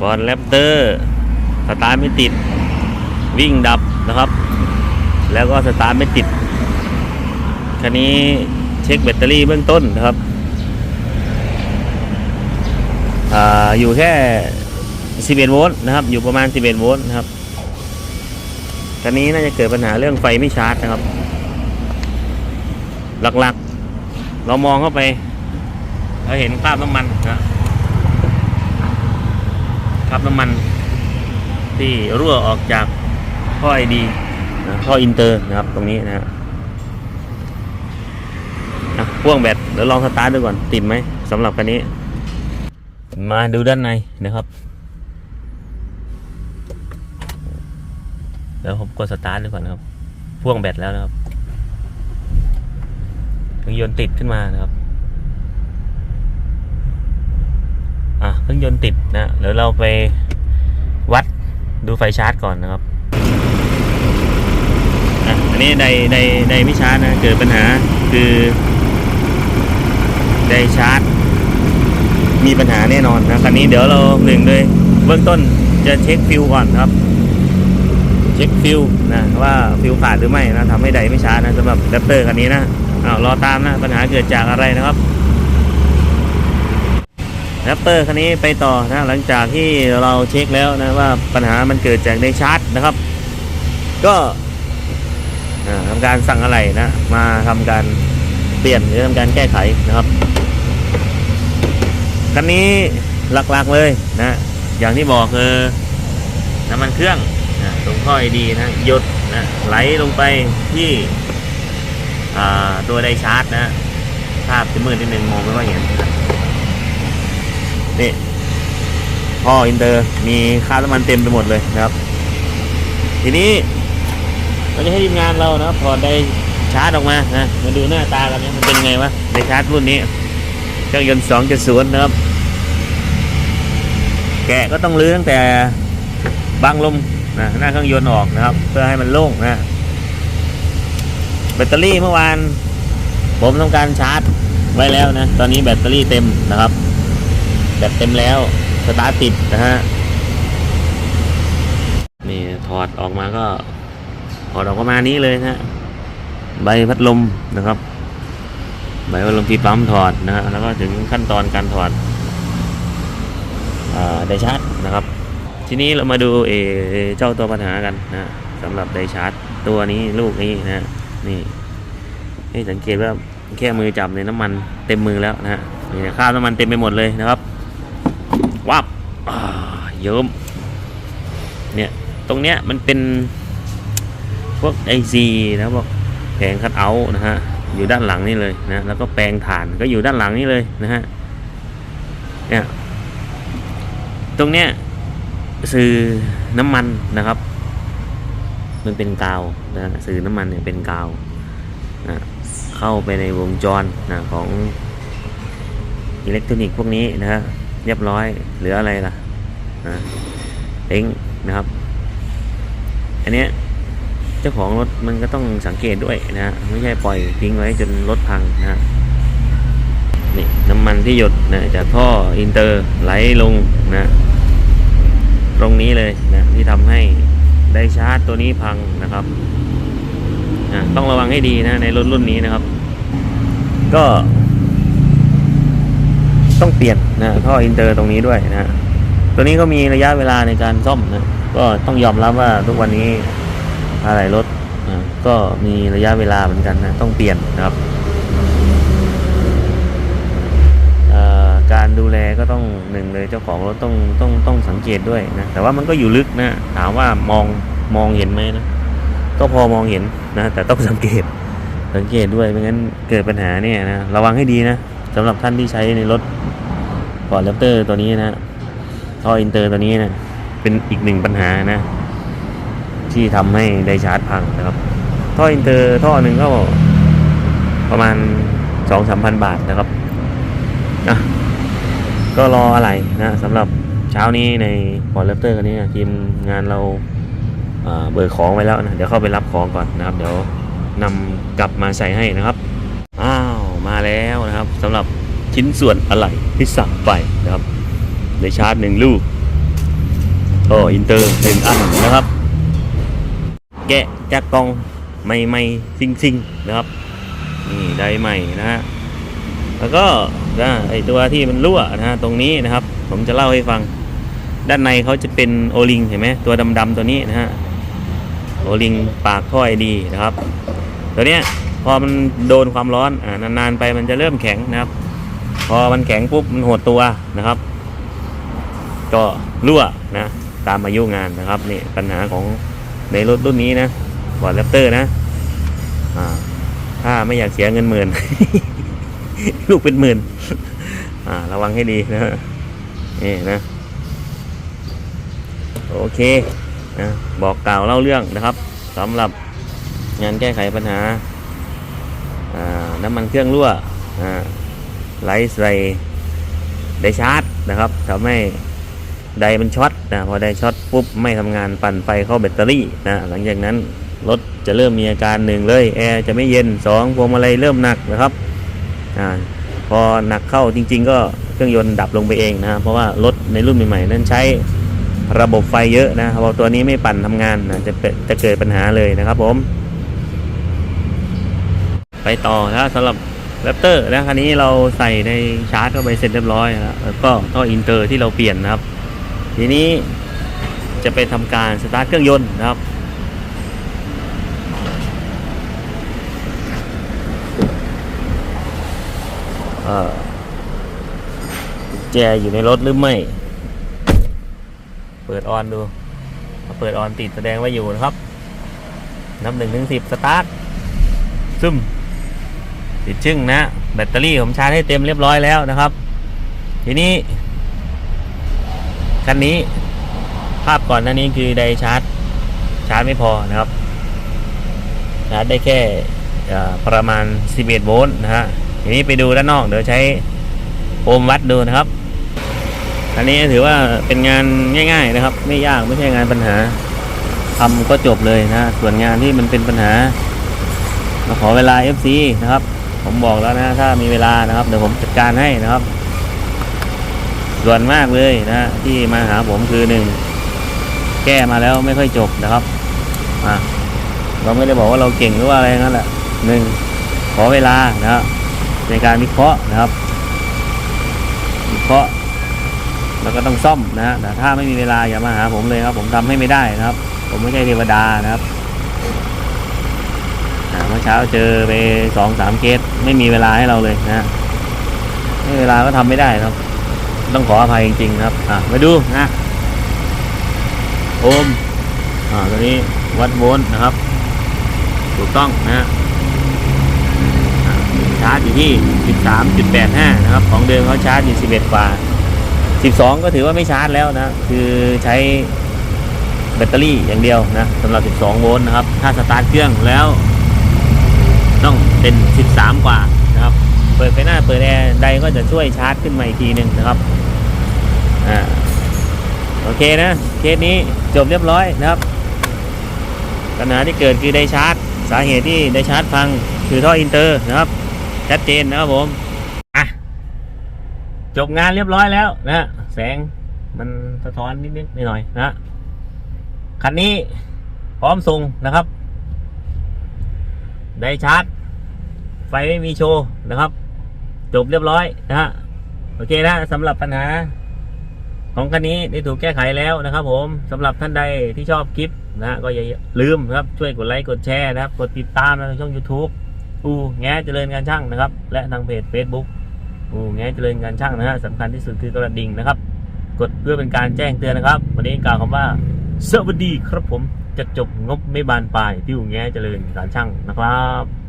ฟอร์ดแรปเตอร์สตาร์ไม่ติด วิ่งดับนะครับ แล้วก็สตาร์ไม่ติด คันนี้เช็คแบตเตอรี่เบื้องต้นนะครับออยู่แค่ 11 โวลต์นะครับ อยู่ประมาณ 11 โวลต์นะครับคันนี้น่าจะเกิดปัญหาเรื่องไฟไม่ชาร์จนะครับ หลักๆ เรามองเข้าไป เราเห็นคราบน้ำมันนะ คราบน้ำมันที่รั่วออกจากท่อไอดีท่ออินเตอร์นะครับตรงนี้นะฮะอะพ่วงแบตเดี๋ยวลองสตาร์ทดูก่อนติดไหมสำหรับคันนี้ มาดูด้านในนะครับเดี๋ยวผมกดสตาร์ทดูก่อนนะครับพ่วงแบตแล้วนะครับเครื่องยนต์ติดขึ้นมานะครับ อะเค รื่องยนต์ติดนะเดี๋ยวเราไปวัดดูไฟชาร์จก่อนนะครับอันนี้ไดไดไดไม่ชาร์จนะเกิดปัญหาคือไดชาร์จ มีปัญหาแน่นอนนะคันนี้เดี๋ยวเราหนึ่งเลยเบื้องต้นจะเช็คฟิวก่อนครับ เช็คฟิวนะว่าฟิวขาดหรือไม่นะทำให้ไดไม่ชาร์จนะสำหรับแรปเตอร์คันนี้นะอ้าวรอตามนะปัญหาเกิดจากอะไรนะครับ แรปเตอร์คันนี้ไปต่อนะหลังจากที่เราเช็คแล้วนะว่าปัญหามันเกิดจากในชาร์จนะครับ ก็อ่าทำการสั่งอะไรนะ มาทำการเปลี่ยนหรือทำการแก้ไขนะครับคันนี้หลักๆเลยนะ อย่างที่บอกคือน้ำมันเครื่องนะตรงท่อไอดีนะหยดนะไหลลงไปที่ตัวไดชาร์จนะภาพจะมืดนิดนึงมองไม่ค่อยเห็นนะ นี่ท่ออินเตอร์มีค่าน้ำมันเต็มไปหมดเลยนะครับ ทีนี้เราจะให้ทีมงานเรานะครับถอดไดชาร์จออกมานะมาดูหน้าตากันเนี่ยมันเป็นไงวะไดชาร์จรุ่นนี้เครื่องยนต์2.0นะครับ แกะก็ต้องลื้อตั้งแต่บังลมนะหน้าเครื่องยนต์ออกนะครับ เพื่อให้มันโล่งนะแบตเตอรี่เมื่อวาน ผมทำการชาร์จไว้แล้วนะ ตอนนี้แบตเตอรี่เต็มนะครับ แบตเต็มแล้ว สตาร์ทติดนะฮะ นี่ถอดออกมาก็ถอดออกประมาณนี้เลยนะฮะใบพัดลมนะครับ ใบพัดลมที่ปั๊มถอดนะฮะแล้วก็ถึงขั้นตอนการถอดไดชาร์จนะครับ ทีนี้เรามาดูเอเจ้าตัวปัญหากันนะสำหรับไดชาร์จตัวนี้ลูกนี้นะนี่ให้สังเกตว่าแค่มือจับในน้ำมันเต็มมือแล้วนะฮะนี่นะคราบน้ำมันเต็มไปหมดเลยนะครับ วับอ่าเยิ้มเนี่ยตรงเนี้ยมันเป็นพวกไอซีนะพวกแผงคัดเอาท์นะฮะอยู่ด้านหลังนี่เลยนะแล้วก็แปลงฐานก็อยู่ด้านหลังนี่เลยนะฮะเนี่ยตรงเนี้ยสื่อน้ำมันนะครับ มันเป็นกาวนะสื่อน้ำมันเนี่ยเป็นกาวนะเข้าไปในวงจรนะของอิเล็กทรอนิกส์พวกนี้นะฮะ เรียบร้อยเหลืออะไรล่ะนะเองนะครับ อันเนี้ยเจ้าของรถมันก็ต้องสังเกตด้วยนะฮะไม่ใช่ปล่อยทิ้งไว้จนรถพังนะนี่น้ำมันที่หยดนะจากท่ออินเตอร์ไหลลงนะตรงนี้เลยนะที่ทำให้ได้ชาร์จตัวนี้พังนะครับอะต้องระวังให้ดีนะในรถรุ่นนี้นะครับ ก็ ต้องเปลี่ยนนะท่ออินเตอร์ตรงนี้ด้วยนะตัวนี้ก็มีระยะเวลาในการซ่อมนะก็ต้องยอมรับว่าทุกวันนี้อะไรรถนะก็มีระยะเวลาเหมือนกันนะต้องเปลี่ยนนะครับการดูแลก็ต้องหนึ่งเลยเจ้าของรถต้องต้องต้องสังเกตด้วยนะแต่ว่ามันก็อยู่ลึกนะถามว่ามองมองเห็นไหมนะก็พอมองเห็นนะแต่ต้องสังเกตสังเกตด้วยไม่งั้นเกิดปัญหาเนี่ยนะระวังให้ดีนะ สำหรับท่านที่ใช้ในรถฟอร์ดแรปเตอร์ตัวนี้นะท่ออินเตอร์ตัวนี้นะเป็นอีกหนึ่งปัญหานะ ที่ทำให้ไดชาร์จพังนะครับ ท่ออินเตอร์ท่อหนึ่งก็ประมาณสองสามพันบาทนะครับนะก็รออะไรนะสำหรับเช้านี้ในฟอร์ดแรปเตอร์คันนี้นะทีมงานเราอ่าเบิกของไว้แล้วนะ เดี๋ยวเข้าไปรับของก่อนนะครับ เดี๋ยวนำกลับมาใส่ให้นะครับ อ้าว มาแล้วนะครับ สำหรับชิ้นส่วนอะไหล่ที่สั่งไปนะครับ ในชาร์จหนึ่งลูกก็อินเตอร์หนึ่งอันนะครับ แกะจากกล่องใหม่ๆซิงๆนะครับนี่ได้ใหม่นะฮะแล้วก็นะไอตัวที่มันรั่วนะฮะตรงนี้นะครับ ผมจะเล่าให้ฟัง ด้านในเขาจะเป็นโอลิงเห็นไหมตัวดำๆตัวนี้นะฮะโอลิงปากท่อไอดีนะครับ ตัวเนี้ย พอมันโดนความร้อนอ่านานๆไปมันจะเริ่มแข็งนะครับ พอมันแข็งปุ๊บมันหดตัวนะครับ ก็รั่วนะตามอายุงานนะครับนี่ปัญหาของในรถรุ่นนี้นะบอร์ดแรปเตอร์นะอ่าถ้าไม่อยากเสียเงินหมื่นลูกเป็นหมื่นอ่าระวังให้ดีนะนี่นะโอเคนะบอกกล่าวเล่าเรื่องนะครับสำหรับงานแก้ไขปัญหา น้ำมันเครื่องรั่วไหลใส่ไดชาร์จนะครับทำให้ไดมันช็อตนะพอไดช็อตปุ๊บไม่ทำงานปั่นไฟเข้าแบตเตอรี่นะหลังจากนั้นรถจะเริ่มมีอาการหนึ่งเลยแอร์จะไม่เย็นสองพวงมาลัยเริ่มหนักนะครับอพอหนักเข้าจริง ๆ ก็เครื่องยนต์ดับลงไปเองนะเพราะว่ารถในรุ่นใหม่ๆนั้นใช้ระบบไฟเยอะนะพอตัวนี้ไม่ปั่นทำงานนะจะเป็นจะเกิดปัญหาเลยนะครับผม ไปต่อนะสำหรับแรปเตอร์นะคันนี้เราใส่ในชาร์จเข้าไปเสร็จเรียบร้อยแล้วแล้วก็ท่ออินเตอร์ที่เราเปลี่ยนนะครับ ทีนี้จะไปทำการสตาร์ทเครื่องยนต์นะครับแจอยู่ในรถหรือไม่ เปิดออนดูเปิดออนติดแสดงว่าอยู่นะครับ นับหนึ่งถึงสิบสตาร์ทซึม ติดชึ่งนะ แบตเตอรี่ผมชาร์จให้เต็มเรียบร้อยแล้วนะครับ ทีนี้คันนี้ภาพก่อนหน้านี้คือไดชาร์จ ชาร์จไม่พอนะครับ ชาร์จได้แค่ประมาณ 11 โวลต์นะฮะทีนี้ไปดูด้านนอกเดี๋ยวใช้โอห์มวัดดูนะครับ อันนี้ถือว่าเป็นงานง่าย ๆนะครับ ไม่ยากไม่ใช่งานปัญหาทำก็จบเลยนะ ส่วนงานที่มันเป็นปัญหามาขอเวลา FC นะครับ ผมบอกแล้วนะ ถ้ามีเวลานะครับ เดี๋ยวผมจัดการให้นะครับ ส่วนมากเลยนะ ที่มาหาผมคือหนึ่งแก้มาแล้วไม่ค่อยจบนะครับอะเราไม่ได้บอกว่าเราเก่งหรือว่าอะไรนั่นแหละหนึ่งขอเวลานะครับในการวิเคราะห์นะครับวิเคราะห์แล้วก็ต้องซ่อมนะฮะแต่ถ้าไม่มีเวลาอย่ามาหาผมเลยครับ ผมทำให้ไม่ได้นะครับ ผมไม่ใช่เทวดานะครับ เมื่อเช้าเจอไปสองสามเคสไม่มีเวลาให้เราเลยนะไม่เวลาก็ทำไม่ได้ครับ ต้องขออภัยจริงๆครับ อะมาดูนะโอห์มอ่าตัวนี้วัดโวลต์นะครับ ถูกต้องนะชาร์จอยู่ที่ 13.85 นะครับ ของเดิมเขาชาร์จอยู่ 11 กว่า 12 ก็ถือว่าไม่ชาร์จแล้วนะ คือใช้แบตเตอรี่อย่างเดียวนะสำหรับ 12 โวลต์นะครับ ถ้าสตาร์ทเครื่องแล้ว ต้องเป็น 13 กว่านะครับ เปิดไฟหน้าเปิดแอร์ใดก็จะช่วยชาร์จขึ้นมาอีกทีหนึ่งนะครับอ่าโอเคนะเคสนี้จบเรียบร้อยนะครับปัญหาที่เกิดคือได้ชาร์จ สาเหตุที่ได้ชาร์จพังคือท่ออินเตอร์นะครับชัดเจนนะครับผมอะจบงานเรียบร้อยแล้วนะแสงมันสะท้อนนิดๆหน่อยๆนะคันนี้พร้อมส่งนะครับ ได้ชาร์จ ไฟไม่มีโชว์นะครับ จบเรียบร้อยนะฮะโอเคนะสำหรับปัญหา ของคันนี้ได้ถูกแก้ไขแล้วนะครับ ผมสำหรับท่านใดที่ชอบคลิปนะฮะก็อย่าลืมนะครับช่วยกดไลค์กดแชร์นะครับ กดติดตามในช่อง YouTube อูแง่เจริญการช่างนะครับ และทางเพจ Facebook อ้แง่เจริญการช่างนะฮะสำคัญที่สุดคือกระดิ่งนะครับ กดเพื่อเป็นการแจ้งเตือนนะครับ วันนี้กล่าวคำว่า สวัสดีครับผม จะจบงบไม่บานปลายที่อู่แง่เจริญการช่างนะครับ